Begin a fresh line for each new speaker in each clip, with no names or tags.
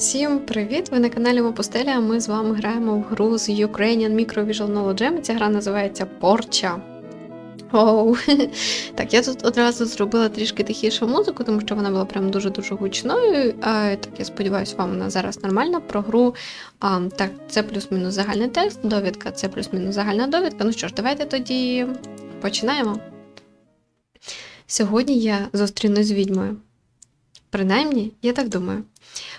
Всім привіт! Ви на каналі Мопустеля. Ми з вами граємо в гру з Ukrainian Micro Visual Knowledge. Ця гра називається Порча. Оу. Так, я тут одразу зробила трішки тихішу музику, тому що вона була прям дуже-дуже гучною. Так, я сподіваюся, вам вона зараз нормальна. Про гру. А, так, це плюс-мінус загальний текст, довідка, це плюс-мінус загальна довідка. Ну що ж, давайте тоді починаємо. Сьогодні я зустрінусь з відьмою. Принаймні, я так думаю.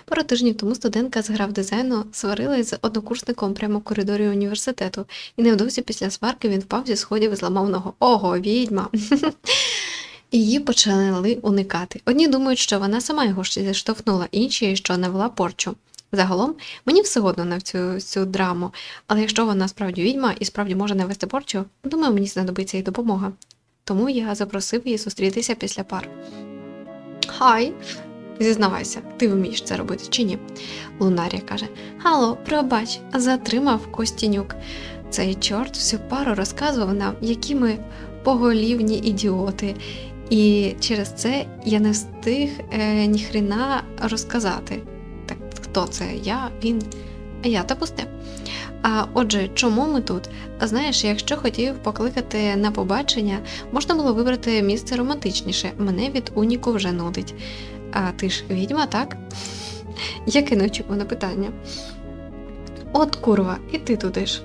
Пару тижнів тому студентка з грав дизайну сварилась з однокурсником прямо в коридорі університету, і невдовзі після сварки він впав зі сходів і зламав ногу. Ого, відьма! Її почали уникати. Одні думають, що вона сама його зіштовхнула, інші, що навела порчу. Загалом, мені все одно на цю, цю драму, але якщо вона справді відьма і справді може навести порчу, думаю, мені знадобиться їй допомога. Тому я запросив її зустрітися після пар. Хай, Зізнавайся, ти вмієш це робити чи ні? Лунарія каже: Гало, пробач, затримав Костінюк. Цей чорт всю пару розказував нам, які ми поголівні ідіоти. І через це я не встиг е, ніхрена розказати. Так, хто це? Я, він, я та пусте. А отже, чому ми тут? Знаєш, якщо хотів покликати на побачення, можна було вибрати місце романтичніше. Мене від уніку вже нудить. А ти ж відьма, так? Яке неочікуване питання. От курва, і ти туди ж.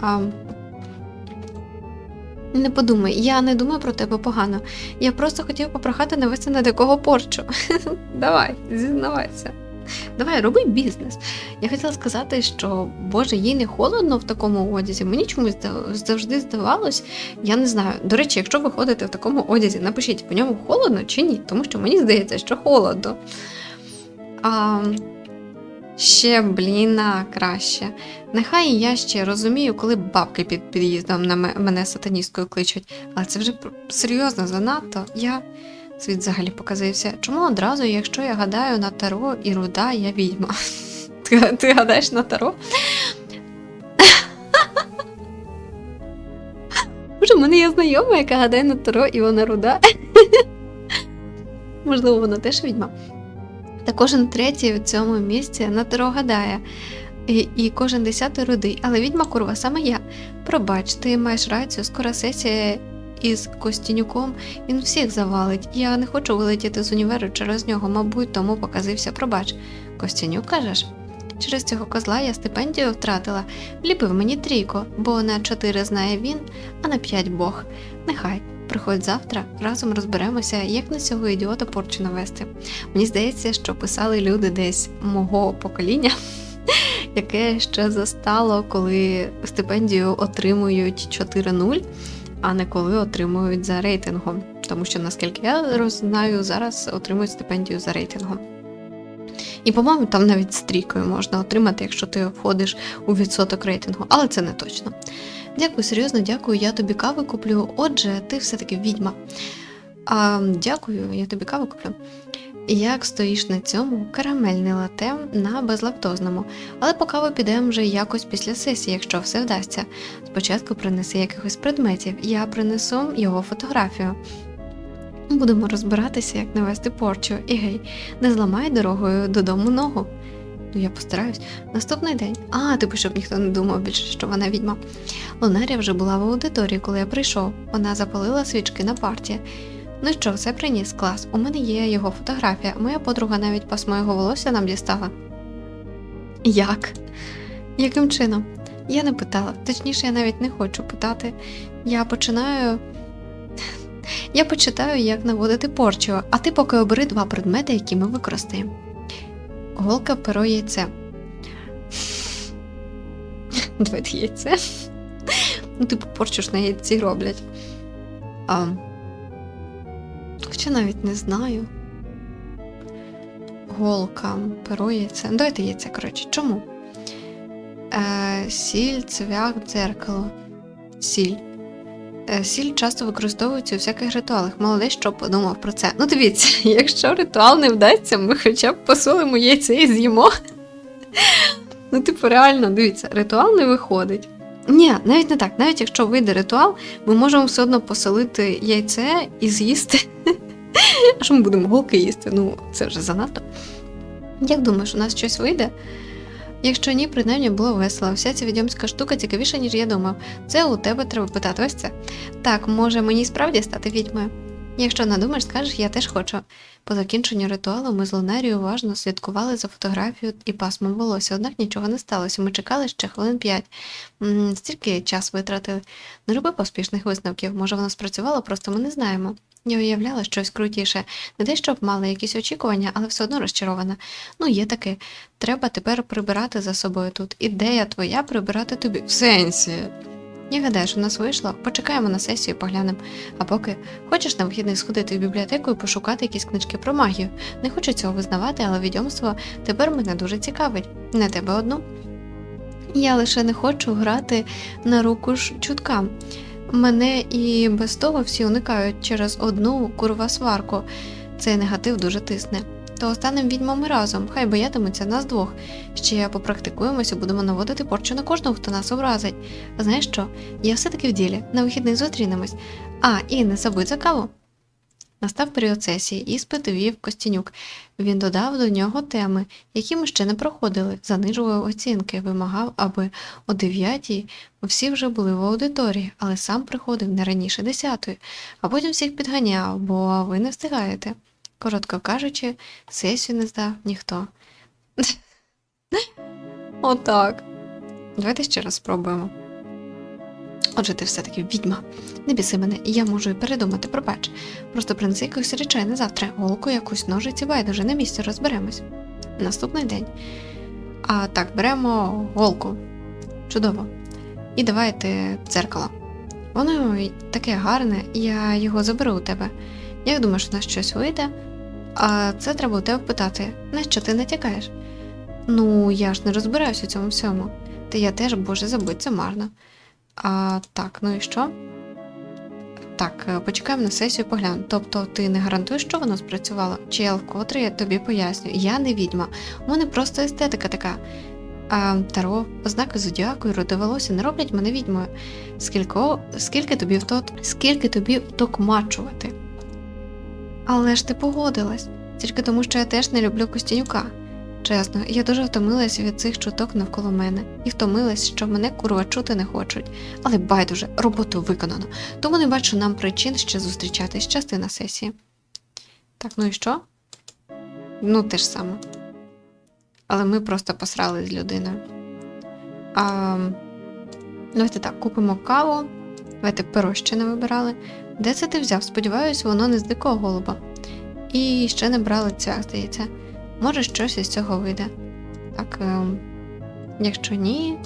А... Не подумай, я не думаю про тебе погано. Я просто хотів попрохати навести на такого порчу. Давай, зізнавайся. Давай, роби бізнес. Я хотіла сказати, що Боже, їй не холодно в такому одязі. Мені чомусь завжди здавалось, я не знаю. До речі, якщо ви ходите в такому одязі, напишіть, в ньому холодно чи ні, тому що мені здається, що холодно. А, ще, бліна, краще. Нехай я ще розумію, коли бабки під під'їздом на мене сатаністкою кличуть, але це вже серйозно занадто. Я. Світ взагалі показився. Чому одразу, якщо я гадаю на таро і руда, я відьма? Ти, гадаєш на таро? Боже, в мене є знайома, яка гадає на таро, і вона руда. Можливо, вона теж відьма. Та кожен третій в цьому місці на таро гадає. І, і кожен десятий рудий, але відьма курва саме я. Пробач, ти маєш рацію, скоро сесія із Костянюком, він всіх завалить. Я не хочу вилетіти з універу через нього, мабуть, тому показився. Пробач. Костянюк кажеш? Через цього козла я стипендію втратила. Вліпив мені трійко, бо на чотири знає він, а на п'ять Бог. Нехай. Приходь завтра, разом розберемося, як на цього ідіота порчу навести. Мені здається, що писали люди десь мого покоління, яке ще застало, коли стипендію отримують 4-0, а не коли отримують за рейтингом. Тому що, наскільки я знаю, зараз отримують стипендію за рейтингом. І, по-моєму, там навіть з трійкою можна отримати, якщо ти входиш у відсоток рейтингу, але це не точно. Дякую, серйозно, дякую, я тобі кави куплю. Отже, ти все-таки відьма. А, дякую, я тобі каву куплю. Як стоїш на цьому карамельне лате на безлактозному, але по каву підемо вже якось після сесії, якщо все вдасться. Спочатку принеси якихось предметів, я принесу його фотографію. Будемо розбиратися, як навести порчу, і гей, не зламай дорогою додому ногу. Ну, я постараюсь. Наступний день. А, типу, щоб ніхто не думав більше, що вона відьма. Лунарія вже була в аудиторії, коли я прийшов. Вона запалила свічки на парті. Ну що, все приніс клас. У мене є його фотографія. Моя подруга навіть пасмо його волосся нам дістала. Як? Яким чином? Я не питала, точніше, я навіть не хочу питати. Я починаю. Я почитаю, як наводити порчу, а ти поки обери два предмети, які ми використаємо. Голка, перо, яйце. Давайте яйце. Ну, типу, порчу ж на яйці роблять. А, хоча навіть не знаю. Голка, перо, яйце. Давайте яйце, коротше. Чому? Е, сіль, цвях, дзеркало. Сіль. Е, Сіль часто використовується у всяких ритуалах. Молодець, що подумав про це. Ну, дивіться, якщо ритуал не вдасться, ми хоча б посолимо яйце і з'їмо. Ну, типу, реально, дивіться, ритуал не виходить. Ні, навіть не так. Навіть якщо вийде ритуал, ми можемо все одно посолити яйце і з'їсти А що ми будемо голки їсти? Ну, це вже занадто. Як думаєш, у нас щось вийде? Якщо ні, принаймні було весело. Вся ця відьомська штука цікавіша, ніж я думав. Це у тебе треба питати ось це. Так, може мені справді стати відьмою? Якщо надумаєш, скажеш, я теж хочу. По закінченню ритуалу ми з Лунарією уважно слідкували за фотографією і пасмом волосся, однак нічого не сталося. Ми чекали ще хвилин п'ять. Стільки час витратили. Не роби поспішних висновків. Може, воно спрацювало, просто ми не знаємо. Я уявляла щось крутіше. Не те, щоб мала якісь очікування, але все одно розчарована. Ну, є таке. Треба тепер прибирати за собою тут. Ідея твоя прибирати тобі. В сенсі. Я гадаєш, у нас вийшло. Почекаємо на сесію поглянемо. А поки хочеш на вихідний сходити в бібліотеку і пошукати якісь книжки про магію. Не хочу цього визнавати, але відьомство тепер мене дуже цікавить. Не тебе одну. Я лише не хочу грати на руку ж чуткам. Мене і без того всі уникають через одну курва сварку. Цей негатив дуже тисне. То останем відьмами разом, хай боятимуться нас двох. Ще попрактикуємося, будемо наводити порчу на кожного, хто нас образить. Знаєш що? Я все-таки в ділі, на вихідних зустрінемось. А, і не забудь за каву. Настав період сесії, іспит вів Костянюк. Він додав до нього теми, які ми ще не проходили, занижував оцінки, вимагав, аби о дев'ятій всі вже були в аудиторії, але сам приходив не раніше десятої, а потім всіх підганяв, бо ви не встигаєте. Коротко кажучи, сесію не здав ніхто. Отак. Давайте ще раз спробуємо. Отже, ти все-таки відьма. Не біси мене, і я можу і передумати, пробач. Просто принеси якусь речей на завтра, голку якусь ножиці, байдуже на місці розберемось. Наступний день. А так, беремо голку. Чудово. І давайте дзеркало. Воно таке гарне, я його заберу у тебе. Як думаєш, у нас щось вийде? А це треба у тебе питати, на що ти натякаєш? Ну, я ж не розбираюся у цьому всьому. Та я теж, боже, забудь, це марно. А, так, ну і що? Так, е, почекаємо на сесію поглянемо. Тобто ти не гарантуєш, що воно спрацювало? Чел, вкотре я тобі поясню. Я не відьма. У мене просто естетика така. А Таро, ознаки зодіаку і роди не роблять мене відьмою. Скілько, скільки тобі вто, скільки тобі втокмачувати? Але ж ти погодилась, тільки тому, що я теж не люблю Костянюка. Чесно, я дуже втомилась від цих чуток навколо мене і втомилась, що мене курва чути не хочуть. Але байдуже, роботу виконано, тому не бачу нам причин ще зустрічатись частина сесії. Так, ну і що? Ну, те ж саме. Але ми просто посрали з людиною. А, давайте так, купимо каву. Давайте перо ще не вибирали. Де це ти взяв? Сподіваюсь, воно не з дикого голуба. І ще не брали цвях, здається. Може, щось із цього вийде. Так, ем, якщо ні.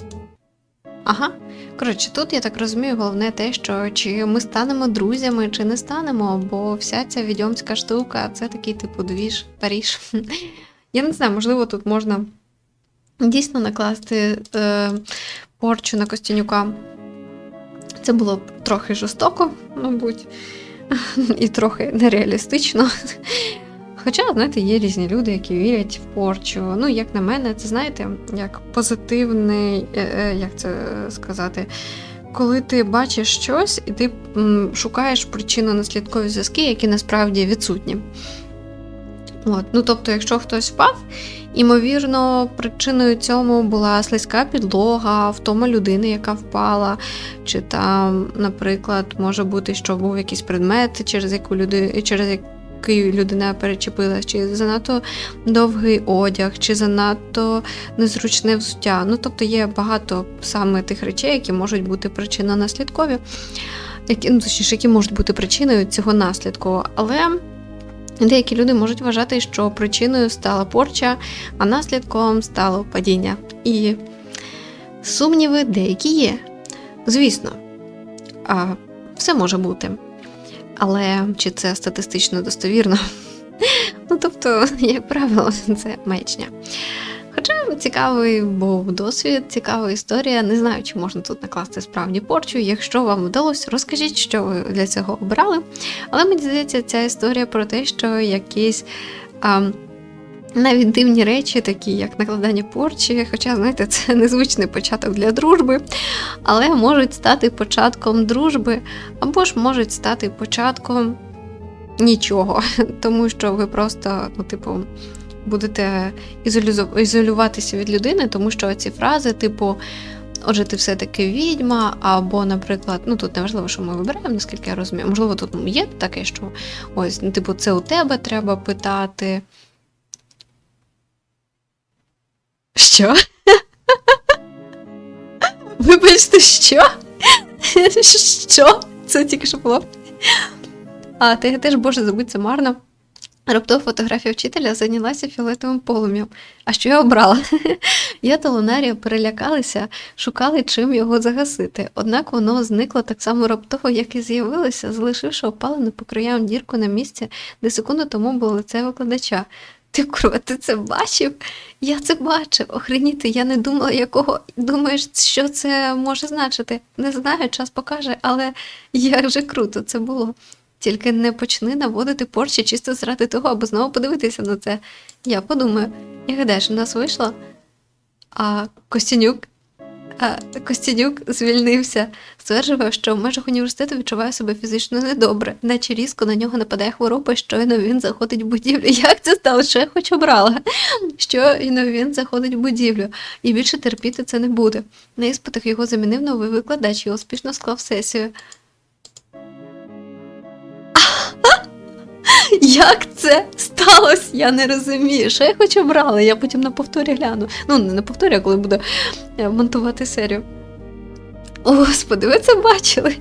Ага. Коротше, тут я так розумію, головне те, що чи ми станемо друзями, чи не станемо, бо вся ця відьомська штука це такий типу двіж, Паріж. Я не знаю, можливо, тут можна дійсно накласти е, порчу на Костянюка. Це було б трохи жорстоко, мабуть, і трохи нереалістично. Хоча, знаєте, є різні люди, які вірять в порчу. Ну, як на мене, це знаєте, як позитивний, е, е, як це сказати, коли ти бачиш щось і ти шукаєш причинно-наслідкові зв'язки, які насправді відсутні. От. Ну, тобто, якщо хтось впав, імовірно, причиною цьому була слизька підлога, втома людини, яка впала, чи там, наприклад, може бути, що був якийсь предмет, через яку люди, через який людина перечепилась, чи занадто довгий одяг, чи занадто незручне взуття. Ну, тобто є багато саме тих речей, які можуть бути причинно-наслідкові, які, ну, точніше, які можуть бути причиною цього наслідку. Але. Деякі люди можуть вважати, що причиною стала порча, а наслідком стало падіння. І сумніви деякі є. Звісно, а, все може бути. Але чи це статистично достовірно? Ну, тобто, як правило, це маячня. Хоча цікавий був досвід, цікава історія. Не знаю, чи можна тут накласти справді порчу. Якщо вам вдалося, розкажіть, що ви для цього обрали. Але мені здається, ця історія про те, що якісь. А, навіть дивні речі, такі як накладання порчі, хоча, знаєте, це незвичний початок для дружби, але можуть стати початком дружби, або ж можуть стати початком нічого, тому що ви просто, ну, типу, будете ізолюватися від людини, тому що ці фрази, типу, отже, ти все-таки відьма, або, наприклад, ну тут неважливо, що ми вибираємо, наскільки я розумію. Можливо, тут є таке, що ось, ну, типу, це у тебе треба питати. Що? Вибачте, що? Що? Це тільки що було. А, ти теж, боже, забудь це марно. Раптова фотографія вчителя зайнялася фіолетовим полум'ям. А що я обрала? Я та Лунарія перелякалися, шукали, чим його загасити. Однак воно зникло так само раптово, як і з'явилося, залишивши опалену по краям дірку на місці, де секунду тому було лице викладача. Ти курва, ти це бачив? Я це бачив. Охреніти, я не думала, якого думаєш, що це може значити. Не знаю, час покаже, але як же круто це було. Тільки не почни наводити порчі чисто заради того, аби знову подивитися на це. Я подумаю, я гадаєш, у нас вийшло? А Костянюк, Костянюк звільнився, стверджував, що в межах університету відчуває себе фізично недобре, наче різко на нього нападає хвороба, щойно він заходить в будівлю. Як це стало? Що я хоч обрала? Щойно він заходить в будівлю, і більше терпіти це не буде. На іспитах його замінив новий викладач і успішно склав сесію. Як це сталося? Я не розумію. Що я хоч обрала? Я потім на повторі гляну. Ну, не на повторі, а коли буду е, монтувати серію. Господи, ви це бачили?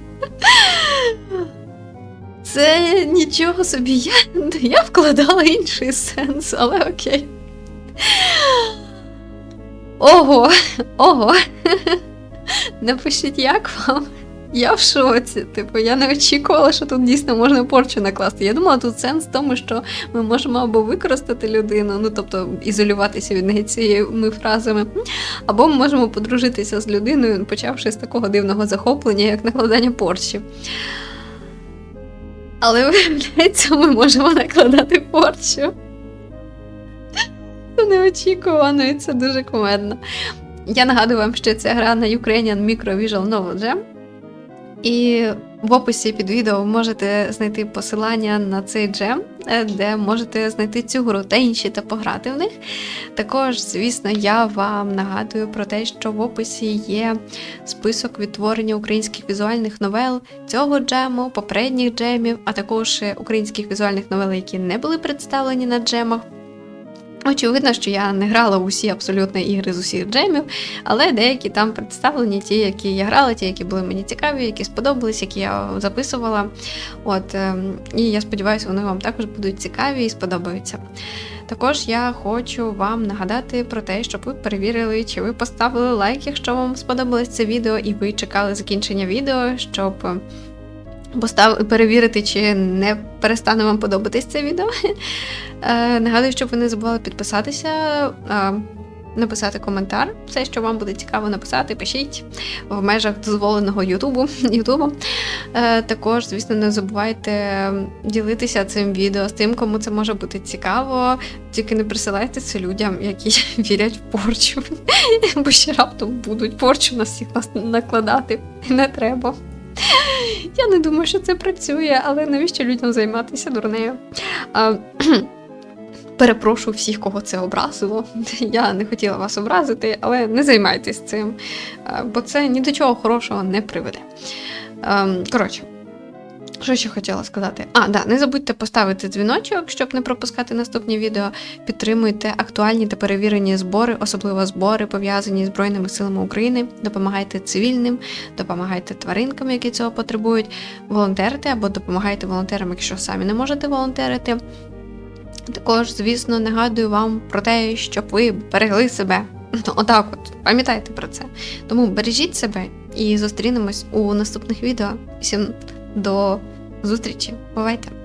Це нічого собі. Я, я вкладала інший сенс, але окей. Ого, ого. Напишіть, як вам. Я в шоці. Типу, я не очікувала, що тут дійсно можна порчу накласти. Я думала, тут сенс в тому, що ми можемо або використати людину, ну тобто ізолюватися від неї цими фразами, або ми можемо подружитися з людиною, почавши з такого дивного захоплення, як накладання порчі. Але виявляється, ми можемо накладати порчу. Це неочікувано і це дуже кумедно. Я нагадую вам, що це гра на Ukrainian Micro Visual Novel Jam. І в описі під відео ви можете знайти посилання на цей джем, е, де можете знайти цю гру та інші та пограти в них. Також, звісно, я вам нагадую про те, що в описі є список відтворення українських візуальних новел цього джему, попередніх джемів, а також українських візуальних новел, які не були представлені на джемах. Очевидно, що я не грала усі абсолютно ігри з усіх джемів, але деякі там представлені, ті, які я грала, ті, які були мені цікаві, які сподобались, які я записувала. От, ем, І я сподіваюся, вони вам також будуть цікаві і сподобаються. Також я хочу вам нагадати про те, щоб ви перевірили, чи ви поставили лайк, якщо вам сподобалось це відео, і ви чекали закінчення відео, щоб постав... перевірити, чи не перестане вам подобатись це відео. Е, Нагадую, щоб ви не забували підписатися, е, написати коментар. Все, що вам буде цікаво написати, пишіть в межах дозволеного Ютубу. Ютубу. Е, Також, звісно, не забувайте ділитися цим відео з тим, кому це може бути цікаво. Тільки не присилайте це людям, які вірять в порчу. Бо ще раптом будуть порчу на всіх накладати. Не треба. Я не думаю, що це працює, але навіщо людям займатися дурнею? А, Перепрошую всіх, кого це образило. Я не хотіла вас образити, але не займайтесь цим, бо це ні до чого хорошого не приведе. Ем, Коротше, що ще хотіла сказати? А, да, не забудьте поставити дзвіночок, щоб не пропускати наступні відео. Підтримуйте актуальні та перевірені збори, особливо збори, пов'язані з Збройними силами України. Допомагайте цивільним, допомагайте тваринкам, які цього потребують. Волонтерите або допомагайте волонтерам, якщо самі не можете волонтерити. Також, звісно, нагадую вам про те, щоб ви берегли себе. Ну, Отак, от пам'ятайте про це. Тому бережіть себе і зустрінемось у наступних відео. Всім до зустрічі. Бувайте!